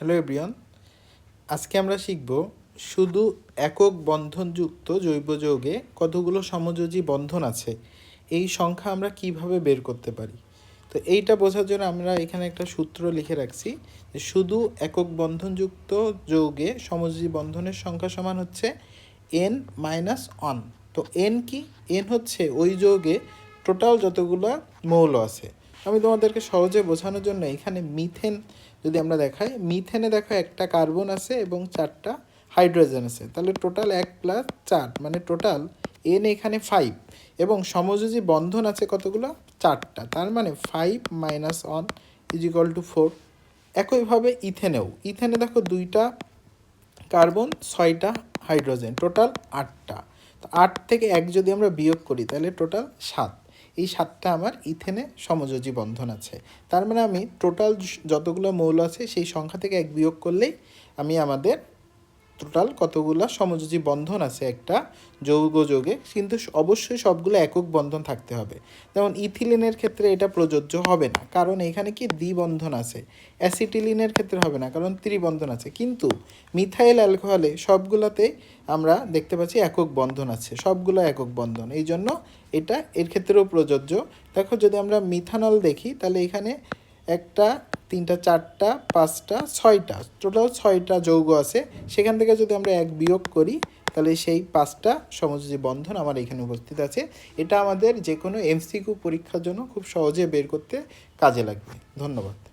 Hello everyone আজকে আমরা শিখব শুধু একক বন্ধনযুক্ত জৈব যৌগে কতগুলো সমযোজী বন্ধন আছে, এই সংখ্যা আমরা কীভাবে বের করতে পারি? তো এইটা বোঝার জন্য আমরা এখানে একটা সূত্র লিখে রাখছি যে শুধু একক বন্ধনযুক্ত যৌগে সমযোজী বন্ধনের সংখ্যা সমান হচ্ছে এন মাইনাস অন তো এন কি? এন হচ্ছে ওই যৌগে টোটাল যতগুলো মৌল আছে। আমি তোমাদেরকে সহজে বোঝানোর জন্য এখানে মিথেন যদি আমরা দেখাই, মিথেনে দেখো একটা কার্বন আছে এবং চারটা হাইড্রোজেন আছে। তাহলে টোটাল এক প্লাস চার মানে টোটাল এন এখানে ফাইভ এবং সমযোজী বন্ধন আছে কতগুলো? চারটা। তার মানে five minus one is equal to four একইভাবে ইথেনেও। ইথেনে দেখো দুইটা কার্বন, ছয়টা হাইড্রোজেন, টোটাল আটটা। তো আট থেকে এক যদি আমরা বিয়োগ করি, তাহলে টোটাল সাত। এই সাতটা আমার ইথেনে সমযোজী বন্ধন আছে। তার মানে আমি টোটাল যতগুলো মৌল আছে সেই সংখ্যা থেকে এক বিয়োগ করলেই আমি আমাদের টোটাল কতগুলো সমযোজী বন্ধন আছে একটা? যৌগ যোগে কিন্তু অবশ্যই সবগুলো একক বন্ধন থাকতে হবে। যেমন ইথিলিনের ক্ষেত্রে এটা প্রযোজ্য হবে না। কারণ এখানে কি দ্বিবন্ধন আছে? অ্যাসিটিলিনের ক্ষেত্রে হবে না, কারণ ত্রিবন্ধন আছে। কিন্তু মিথাইল অ্যালকোহলে সবগুলোতে আমরা দেখতে পাচ্ছি একক বন্ধন আছে, সবগুলো একক বন্ধন। এই জন্য এটা এর ক্ষেত্রেও প্রযোজ্য। দেখো যদি আমরা মিথানল দেখি, তাহলে এখানে একটা তিনটা, চারটা, পাঁচটা, ছয়টা, টোটাল ছয়টা যৌগ আছে। সেখান থেকে যদি আমরা এক বিয়োগ করি, তাহলে সেই পাঁচটা সমযোজী বন্ধন আমার এখানে উপস্থিত আছে। এটা আমাদের যে কোনো এমসিকিউ পরীক্ষার জন্য খুব সহজে বের করতে কাজে লাগবে। ধন্যবাদ।